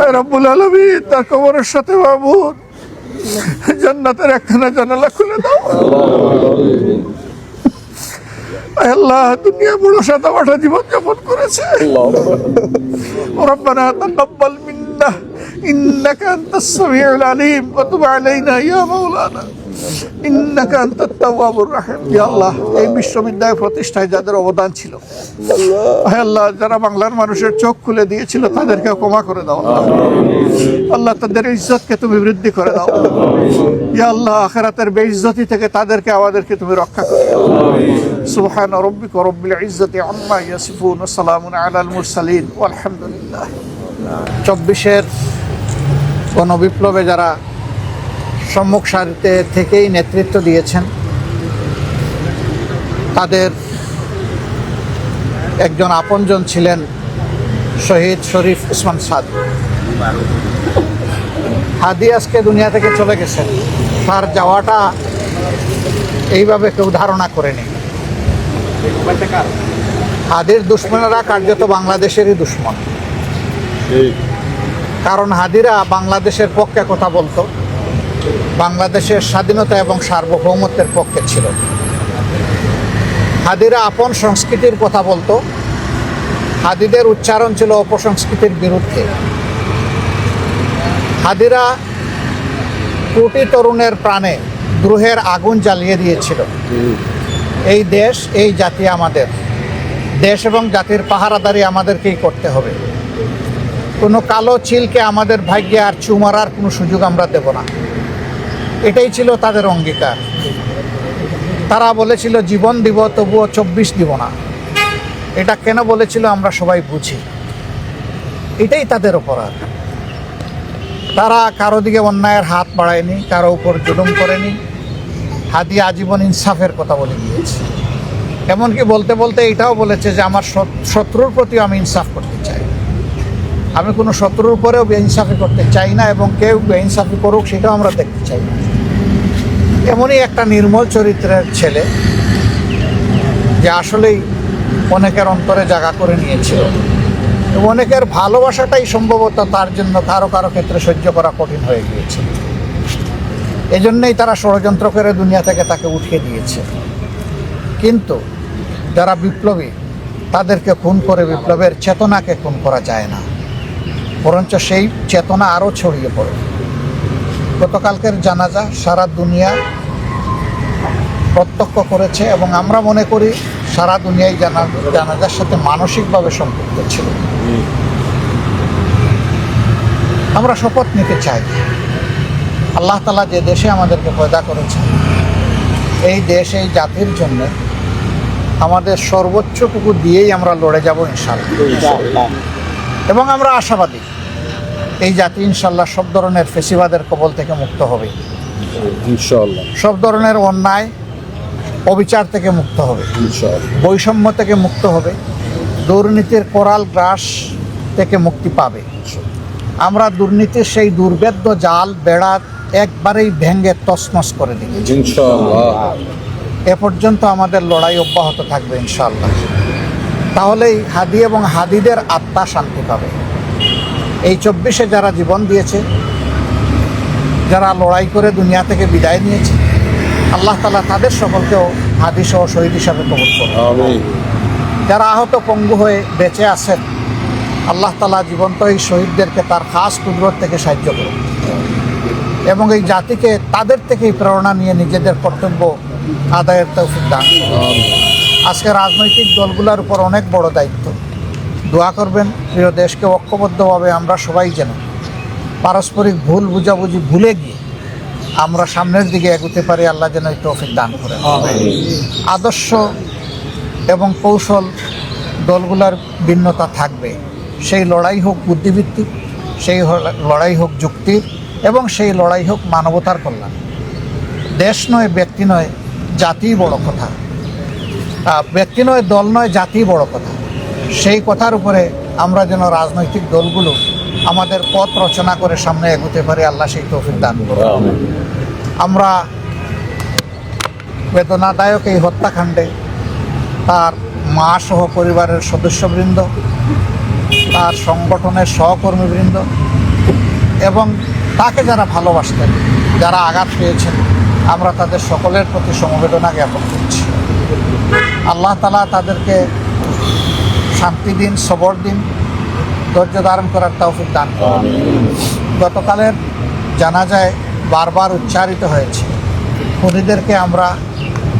আয় রব্বুল আলমিন তার কবরের সাথে মাহবুদ জান্নাতের একখানা জানালা খুলে দাও আয় আল্লাহ দুনিয়া বড় সাদা মাঠা জীবন যাপন করেছে ربنا تقبل منا إنك أنت السميع العليم وتب علينا يا مولانا যারা বাংলার মানুষের চোখ খুলে দিয়েছিল তাদেরকে ক্ষমা করে দাও। আল্লাহ। তাদের ইজ্জতকে তুমি বৃদ্ধি করে দাও। আল্লাহ আখেরাতের থেকে তাদেরকে আমাদেরকে তুমি রক্ষা করে। দাও সুবহান রব্বিক চব্বিশের গণবিপ্লবে যারা সম্মুখ সারিতে থেকেই নেতৃত্ব দিয়েছেন। তাদের একজন আপনজন ছিলেন শহীদ শরীফ উসমান সাদ। হাদি আজকে দুনিয়া থেকে চলে গেছেন। তার যাওয়াটা এইভাবে কেউ ধারণা করেনি। হাদির দুশ্মনেরা কার্যত বাংলাদেশেরই দুশ্মন। কারণ হাদিরা বাংলাদেশের পক্ষে কথা বলতো। বাংলাদেশের স্বাধীনতা এবং সার্বভৌমত্বের পক্ষে ছিল। হাদিরা আপন সংস্কৃতির কথা বলতো। হাদিদের উচ্চারণ ছিল অপসংস্কৃতির বিরুদ্ধে। হাদিরা কোটি তরুণের প্রাণে দ্রোহের আগুন জ্বালিয়ে দিয়েছিল। এই দেশ, এই জাতি আমাদের। দেশ এবং জাতির পাহারাদারি আমাদেরকেই করতে হবে। কোনো কালো চিলকে আমাদের ভাগ্যে আর চুমারার কোনো সুযোগ আমরা দেব না। এটাই ছিল তাদের অঙ্গীকার। তারা বলেছিল, জীবন দিব, তবুও চব্বিশ দিব না। এটা কেন বলেছিল আমরা সবাই বুঝি। এটাই তাদের অপরাধ। তারা কারও দিকে অন্যায়ের হাত বাড়ায়নি, কারও উপর জুলুম করেনি। হাদি আজীবন ইনসাফের কথা বলে গিয়েছে এমনকি বলতে বলতে এটাও বলেছে যে, আমার শত্রুর প্রতিও আমি ইনসাফ করতে চাই। আমি কোনো শত্রুর উপরেও বেইনসাফি করতে চাই না এবং কেউ বেইনসাফি করুক, সেটাও আমরা দেখতে চাই না। এমনই একটা নির্মল চরিত্রের ছেলে যে আসলেই অনেকের অন্তরে জায়গা করে নিয়েছিল। অনেকের ভালোবাসাটাই সম্ভবত তার জন্য কারও কারও ক্ষেত্রে সহ্য করা কঠিন হয়ে গিয়েছে এজন্যই তারা ষড়যন্ত্র করে দুনিয়া থেকে তাকে উঠিয়ে দিয়েছে। কিন্তু যারা বিপ্লবী, তাদেরকে খুন করে বিপ্লবের চেতনাকে খুন করা যায় না। বরঞ্চ সেই চেতনা আরও ছড়িয়ে পড়ে। গতকালকের জানাজা সারা দুনিয়া প্রত্যক্ষ করেছে এবং আমরা মনে করি সারা দুনিয়ায় জানা জানাজার সাথে মানসিকভাবে সম্পৃক্ত ছিল। আমরা শপথ নিতে চাই। আল্লাহ তালা যে দেশে আমাদেরকে পয়দা করেছেন এই দেশ এই জাতির জন্য আমাদের সর্বোচ্চটুকু দিয়েই আমরা লড়ে যাব ইনশাল্লাহ এবং আমরা আশাবাদী। এই জাতি ইনশাল্লাহ সব ধরনের ফেসিবাদের কবল থেকে মুক্ত হবে। সব ধরনের অন্যায় অবিচার থেকে মুক্ত হবে। বৈষম্য থেকে মুক্ত হবে। দুর্নীতির কোরাল গ্রাস থেকে মুক্তি পাবে। আমরা দুর্নীতির সেই দুর্বেদ্য জাল বেড়া একবারেই ভেঙে তছনছ করে দিই। এ পর্যন্ত আমাদের লড়াই অব্যাহত থাকবে ইনশাল্লাহ। তাহলেই হাদি এবং হাদিদের আত্মা শান্তি পাবে। এই চব্বিশে যারা জীবন দিয়েছে যারা লড়াই করে দুনিয়া থেকে বিদায় নিয়েছে আল্লাহ তালা তাদের সকলকেও হাদি সহ শহীদ হিসাবে কবুল করবে যারা আহত পঙ্গু হয়ে বেঁচে আছেন আল্লাহ তালা জীবন্ত এই শহীদদেরকে তার খাস কুদরত থেকে সাহায্য করুন। এবং এই জাতিকে তাদের থেকেই প্রেরণা নিয়ে নিজেদের কর্তব্য আদায়ের তৌফিক দান আজকে রাজনৈতিক দলগুলোর উপর অনেক বড় দায়িত্ব। দোয়া করবেন প্রিয় দেশকে ঐক্যবদ্ধভাবে আমরা সবাই যেন পারস্পরিক ভুল বুঝাবুঝি ভুলে গিয়ে আমরা সামনের দিকে এগোতে পারি আল্লাহ যেন এই তৌফিক দান করেন। আদর্শ এবং কৌশল দলগুলোর ভিন্নতা থাকবে। সেই লড়াই হোক বুদ্ধিভিত্তিক সেই লড়াই হোক যুক্তির এবং সেই লড়াই হোক মানবতার কল্যাণ। দেশ নয় ব্যক্তি নয় জাতিই বড় কথা। ব্যক্তি নয় দল নয় জাতিই বড় কথা। সেই কথার উপরে আমরা যেন রাজনৈতিক দলগুলো আমাদের পথ রচনা করে সামনে এগোতে পারি আল্লাহ সেই তৌফিক দান করুন আমরা বেদনাদায়ক এই হত্যাকাণ্ডে তার মা সহ পরিবারের সদস্যবৃন্দ তার সংগঠনের সহকর্মীবৃন্দ এবং তাকে যারা ভালোবাসতেন যারা আঘাত পেয়েছেন আমরা তাদের সকলের প্রতি সমবেদনা জ্ঞাপন করছি। আল্লাহ তালা তাদেরকে শান্তি দিন সবর দিন ধৈর্য ধারণ করার তৌফিক দান করুন। গতকালের জানাজায় বারবার উচ্চারিত হয়েছে খুনিদেরকে আমরা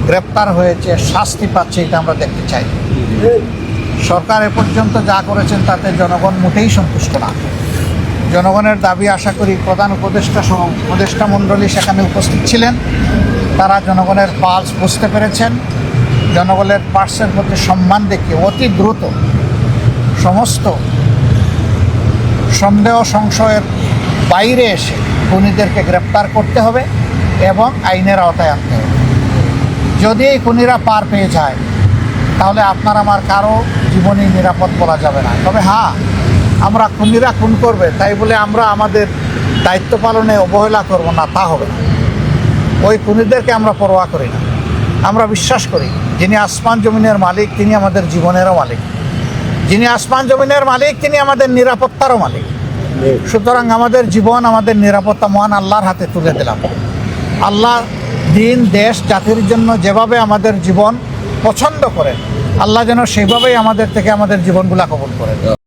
গ্রেপ্তার হয়েছে শাস্তি পাচ্ছে এটা আমরা দেখতে চাই। সরকার এ পর্যন্ত যা করেছেন তাতে জনগণ মোটেই সন্তুষ্ট না। জনগণের দাবি আশা করি প্রধান উপদেষ্টা সহ উপদেষ্টা মণ্ডলী সেখানে উপস্থিত ছিলেন। তারা জনগণের পালস বুঝতে পেরেছেন। জনগণের পার্সের প্রতি সম্মান দেখিয়ে অতি দ্রুত সমস্ত সন্দেহ সংশয়ের বাইরে এসে খুনিদেরকে গ্রেপ্তার করতে হবে এবং আইনের আওতায় আনতে হবে। যদি এই খুনিরা পার পেয়ে যায়, তাহলে আপনার আমার কারও জীবনী নিরাপদ বলা যাবে না। তবে হ্যাঁ আমরা খুনিরা খুন করবে, তাই বলে আমরা আমাদের দায়িত্ব পালনে অবহেলা করব না, তা হবে ওই খুনিদেরকে আমরা পরোয়া করি না। আমরা বিশ্বাস করি যিনি আসমান জমিনের মালিক, তিনি আমাদের জীবনেরও মালিক। যিনি আসমান জমিনের মালিক, তিনি আমাদের নিরাপত্তারও মালিক। সুতরাং আমাদের জীবন আমাদের নিরাপত্তা মহান আল্লাহর হাতে তুলে দিলাম। আল্লাহ দিন, দেশ, জাতির জন্য যেভাবে আমাদের জীবন পছন্দ করেন, আল্লাহ যেন সেইভাবেই আমাদের থেকে আমাদের জীবনগুলা কবল করেন।